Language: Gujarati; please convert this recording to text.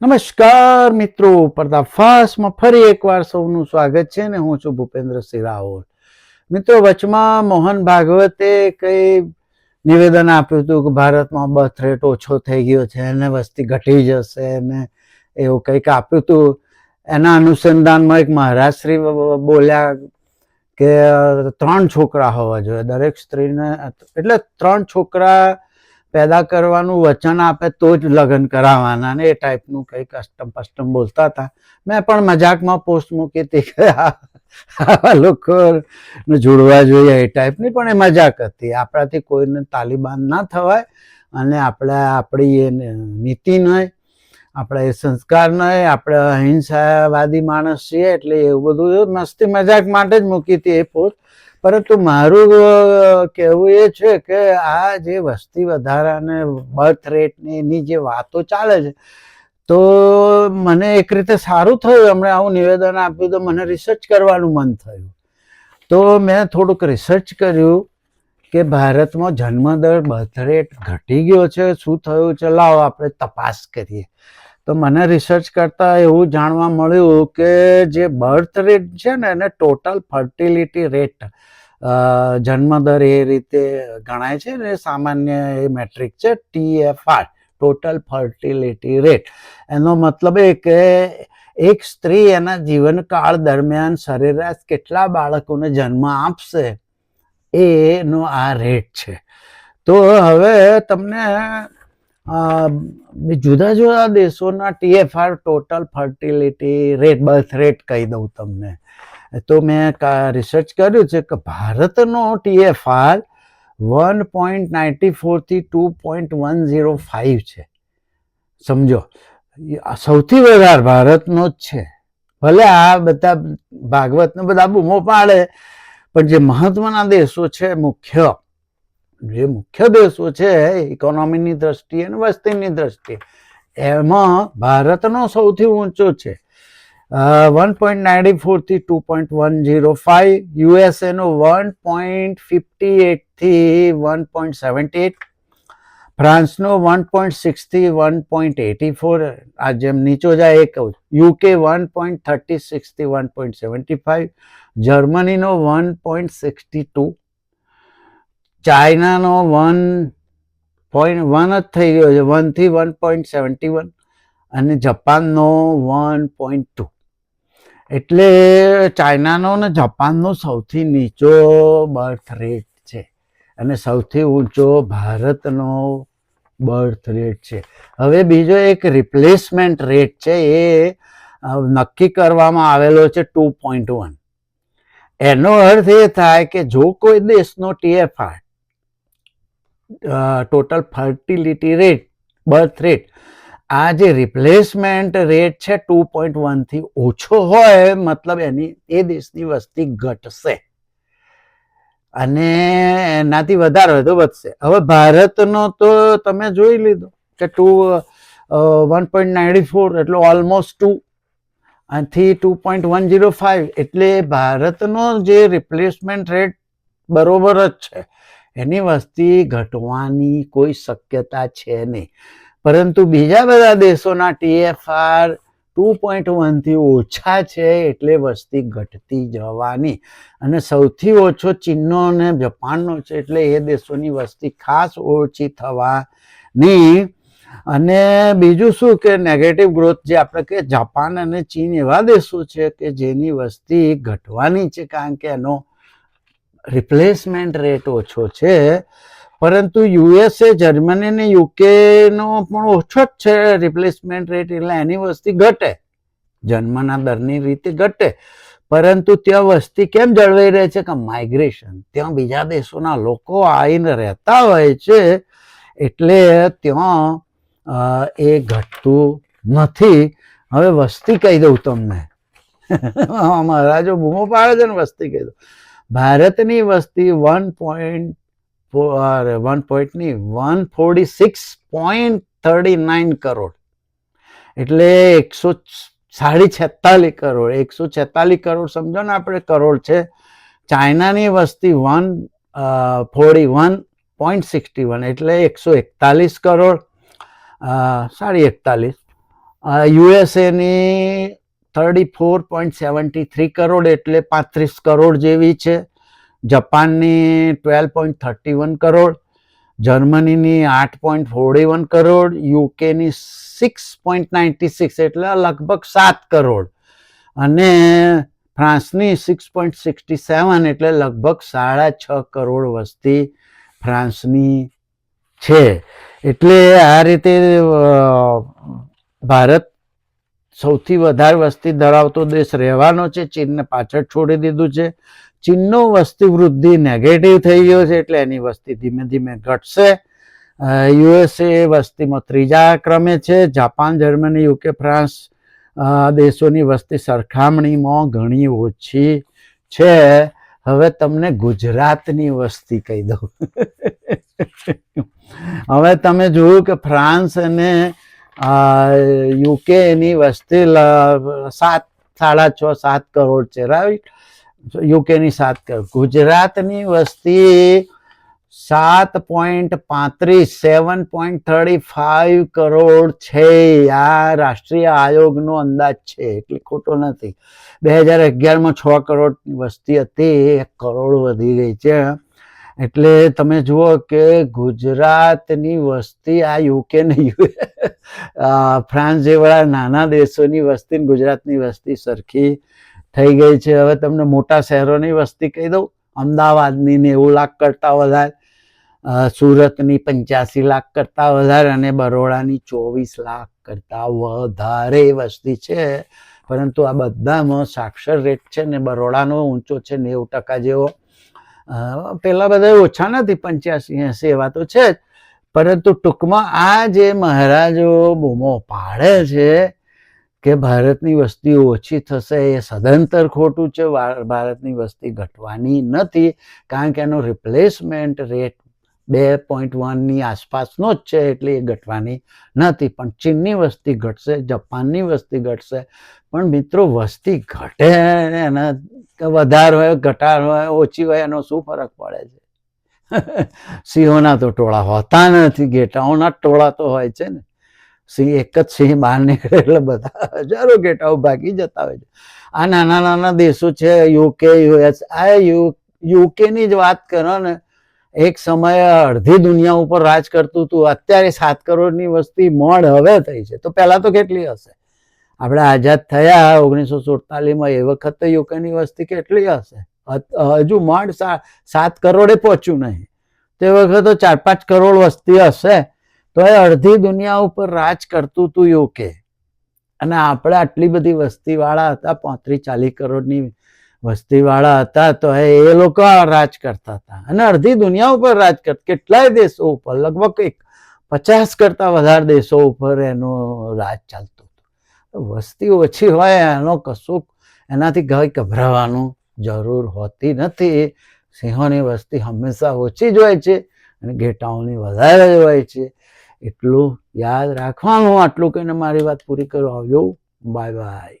નમસ્કાર મિત્રો પર્દાફાશમાં ફરી એકવાર સૌનું સ્વાગત છે ને હું છું ભૂપેન્દ્રસિંહ રાવલ. મિત્રો, વચમાં મોહન ભાગવતે કઈ નિવેદન આપ્યું હતું કે ભારતમાં બર્થ રેટ ઓછો થઈ ગયો છે અને વસ્તી ઘટી જશે અને એવું કંઈક આપ્યું હતું. એના અનુસંધાનમાં એક મહારાજશ્રી બોલ્યા કે ત્રણ છોકરા હોવા જોઈએ. દરેક સ્ત્રીને, એટલે ત્રણ છોકરા પેદા કરવાનું વચન આપે તો જ લગ્ન કરાવવાના ને એ ટાઈપનું કંઈક અષ્ટમ પષ્ટમ બોલતા હતા. મેં પણ મજાકમાં પોસ્ટ મૂકી હતી કે આવા લોકો જોડવા જોઈએ એ ટાઈપની પણ એ મજાક હતી. આપણાથી કોઈને તાલિબાન ના થવાય અને આપણે આપણી એ નીતિ નહીં. આપણા સંસ્કાર નહીં, આપણે અહિંસાવાદી માણસ છીએ એટલે એવું બધું મસ્તી મજાક માટે જ મૂકી હતી એ પોસ્ટ પરંતુ મારું કહેવું એ છે કે આ જે વસ્તી વધારાને બર્થ રેટની એની જે વાતો ચાલે છે, તો મને એક રીતે સારું થયું. હમણાં આવું નિવેદન આપ્યું તો મને રિસર્ચ કરવાનું મન થયું. તો મેં થોડુંક રિસર્ચ કર્યું કે ભારતમાં જન્મદર બર્થ રેટ ઘટી ગયો છે. શું થયું છે? લાવો આપણે તપાસ કરીએ. તો મને રિસર્ચ કરતાં એવું જાણવા મળ્યું કે જે બર્થ રેટ છે ને, એને ટોટલ ફર્ટિલિટી રેટ જન્મદર એ રીતે ગણાય છે ને સામાન્ય એ મેટ્રિક છે ટીએફઆર ટોટલ ફર્ટિલિટી રેટ એનો મતલબ એ કે એક સ્ત્રી એના જીવનકાળ દરમિયાન સરેરાશ કેટલા બાળકોને જન્મ આપશે, એનો આ રેટ છે. તો હવે તમને જુદા જુદા દેશોના TFR total fertility rate birth rate કહી દઉં તમને. તો મેં રિસર્ચ કર્યું છે કે ભારતનો TFR one point ninety ફોરથી two point one zero five છે. સમજો? સૌથી વધારે ભારતનો જ છે. ભલે આ બધા ભાગવતને બધા બૂમો પાડે, પણ જે મહત્વના દેશો છે, મુખ્ય જે મુખ્ય દેશો છે ઇકોનોમીની દ્રષ્ટિએ અને વસ્તીની દ્રષ્ટિએ, એમાં ભારતનો સૌથી ઊંચો છે. One point ninety ફોરથી two point one zero five યુએસએનો one point fifty એટથી વન પોઈન્ટ સેવન્ટી એટ ફ્રાન્સનો one point સિક્સથી one point eighty four આ જેમ નીચો જાય એ કહું યુકે વન પોઈન્ટ થર્ટી સિક્સથી વન પોઈન્ટ સેવન્ટી ફાઇવ જર્મનીનો વન પોઈન્ટ સિક્સટી ટુ ચાઇનાનો વન પોઈન્ટ વન જ થઈ ગયો છે. વનથી વન પોઈન્ટ સેવન્ટી વન અને જપાનનો વન પોઈન્ટ ટુ એટલે ચાઇનાનો ને જાપાનનો સૌથી નીચો બર્થ રેટ છે. અને સૌથી ઊંચો ભારતનો બર્થ રેટ છે. હવે બીજો એક રિપ્લેસમેન્ટ રેટ છે એ નક્કી કરવામાં આવેલો છે ટુ પોઈન્ટ વન એનો અર્થ એ થાય કે જો કોઈ દેશનો TFR total fertility rate birth rate આ જે રિપ્લેસમેન્ટ રેટ છે ટુ પોઈન્ટ વનથી ઓછો હોય, મતલબ એની, એ દેશની વસ્તી ઘટશે. અને એનાથી વધારે હોય વધશે. હવે ભારતનો તો તમે જોઈ લીધો કે two one point ninety four એટલે ઓલમોસ્ટ ટુ આથી two point one zero five એટલે ભારતનો જે રિપ્લેસમેન્ટ રેટ બરોબર જ છે. એની વસ્તી ઘટવાની કોઈ શક્યતા છે નહીં. પરંતુ બીજા બધા દેશોના ટીએફઆર ટુ પોઈન્ટ વનથી ઓછા છે એટલે વસ્તી ઘટતી જવાની. અને સૌથી ઓછો ચીનનો અને જપાનનો છે એટલે એ દેશોની વસ્તી ખાસ ઓછી થવાની અને બીજું શું કે નેગેટિવ ગ્રોથ જે આપણે કે જાપાન અને ચીન એવા દેશો છે કે જેની વસ્તી ઘટવાની છે કારણ કે એનો રિપ્લેસમેન્ટ રેટ ઓછો છે, પરંતુ યુએસએ જર્મની અને યુકેનો પણ ઓછો જ છે રિપ્લેસમેન્ટ રેટ એટલે એની વસ્તી ઘટે. જન્મના દરની રીતે ઘટે. પરંતુ ત્યાં વસ્તી કેમ જળવાઈ રહે છે? કે માઇગ્રેશન ત્યાં બીજા દેશોના લોકો આવીને રહેતા હોય છે, એટલે ત્યાં એ ઘટતું નથી. હવે વસ્તી કહી દઉં તમને. મહારાજો બૂમો પાડે છે ને વસ્તી કહી દઉં. ભારતની વસ્તી વન પોઈન્ટ વન પોઈન્ટની one forty six point thirty nine crore. એટલે એકસો સાડી છેતાલીસ કરોડ. એકસો છેતાલીસ કરોડ સમજો ને આપણે, કરોડ છે. ચાઇનાની વસ્તી one forty one point sixty one એટલે એકસો એકતાલીસ કરોડ. સાડી એકતાલીસ. યુએસએની thirty four point seventy three crore એટલે પાંત્રીસ કરોડ જેવી છે. જપાનની twelve point thirty one crore, જર્મનીની આઠ પોઈન્ટ ફોર્ટી વન કરોડ, યુકેની સિક્સ પોઈન્ટ નાઇન્ટી સિક્સ એટલે લગભગ સાત કરોડ. અને ફ્રાન્સની સિક્સ પોઈન્ટ સિક્સટી સેવન એટલે લગભગ સાડા છ કરોડ વસ્તી ફ્રાન્સની છે. એટલે આ રીતે ભારત સૌથી વધારે વસ્તી ધરાવતો દેશ રહેવાનો છે. ચીનને પાછળ છોડી દીધું છે. ચીનનો વસ્તી વૃદ્ધિ નેગેટિવ થઈ ગયો છે એટલે એની વસ્તી ધીમે ધીમે ઘટશે. યુએસએ વસ્તીમાં ત્રીજા ક્રમે છે. જાપાન, જર્મની યુકે ફ્રાન્સ દેશોની વસ્તી સરખામણીમાં ઘણી ઓછી છે. હવે તમને ગુજરાતની વસ્તી કહી દઉં. હવે તમે જોયું કે ફ્રાન્સ અને યુકે ની વસ્તી સાત, સાડા છ, સાત કરોડ છે રાઈટ યુકેની સાત કરોડ. ગુજરાતની વસ્તી સાત પોઈન્ટ પાંત્રીસ, seven point thirty five crore છે. આ રાષ્ટ્રીય આયોગનો અંદાજ છે, એટલે ખોટો નથી. બે હજાર અગિયારમાં છ કરોડ વસ્તી હતી, એક કરોડ વધી ગઈ છે. એટલે તમે જુઓ કે ગુજરાતની વસ્તી આ યુકે ને ફ્રાન્સ જેવા નાના દેશોની વસ્તી ગુજરાતની વસ્તી સરખી થઈ ગઈ છે. હવે તમને મોટા શહેરોની વસ્તી કહી દઉં. અમદાવાદની નેવું લાખ કરતાં વધારે સુરતની પંચ્યાસી લાખ કરતાં વધારે અને બરોડાની ચોવીસ લાખ કરતાં વધારે વસ્તી છે. પરંતુ આ બધામાં સાક્ષર રેટ છે ને બરોડાનો ઊંચો છે નેવું ટકા જેવો. પેલા બધા ઓછા નથી, પંચ્યાસી, એસી એવા તો છે જ. પરંતુ ટૂંકમાં આ જે મહારાજો બૂમો પાડે છે કે ભારતની વસ્તી ઓછી થશે, એ સદંતર ખોટું છે ભારતની વસ્તી ઘટવાની નથી. કારણ કે એનો રિપ્લેસમેન્ટ રેટ બે પોઈન્ટ વનની આસપાસનો જ છે એટલે એ ઘટવાની નથી. પણ ચીનની વસ્તી ઘટશે, જપાનની વસ્તી ઘટશે. પણ મિત્રો, વસ્તી ઘટે એના વધાર હોય, ઘટાડ હોય, ઓછી હોય, એનો શું ફરક પડે છે? સિંહોના તો ટોળા હોતા નથી ઘેટાઓના ટોળા તો હોય છે ને. સિંહ એક જ સિંહ બહાર નીકળે એટલે બધા હજારો ઘેટાઓ ભાગી જતા હોય છે. આ નાના નાના દેશો છે યુકે યુએસ આ યુ યુકેની જ વાત કરો ને એક સમયે અડધી દુનિયા ઉપર રાજ કરતું હતું અત્યારે સાત કરોડની વસ્તી મોડ હવે થઈ છે. તો પહેલા તો કેટલી હશે? આપણે આઝાદ થયા, ઓગણીસો સુડતાલીસમાં એ વખતે યુકેની વસ્તી કેટલી હશે? હજુ મોડ સાત કરોડે પહોંચ્યું નહીં. તે વખતે તો ચાર પાંચ કરોડ વસ્તી હશે. તો એ અડધી દુનિયા ઉપર રાજ કરતું હતું યુકે. અને આપણે આટલી બધી વસ્તીવાળા હતા, પાંત્રીસ ચાલીસ કરોડની વસ્તીવાળા હતા તો એ લોકો રાજ કરતા હતા. અને અડધી દુનિયા ઉપર રાજ કરતા કેટલાય દેશો ઉપર, લગભગ એક પચાસ કરતા વધારે દેશો ઉપર એનું રાજ ચાલતું હતું. વસ્તી ઓછી હોય, એનો કશું એનાથી કઈ ગભરાવાનું જરૂર હોતી નથી. સિંહોની વસ્તી હંમેશા ઓછી જ હોય છે અને ઘેટાઓની વધારે જ હોય છે. એટલું યાદ રાખવાનું, આટલું કહીને મારી વાત પૂરી કરો. આવ્યું બાય બાય.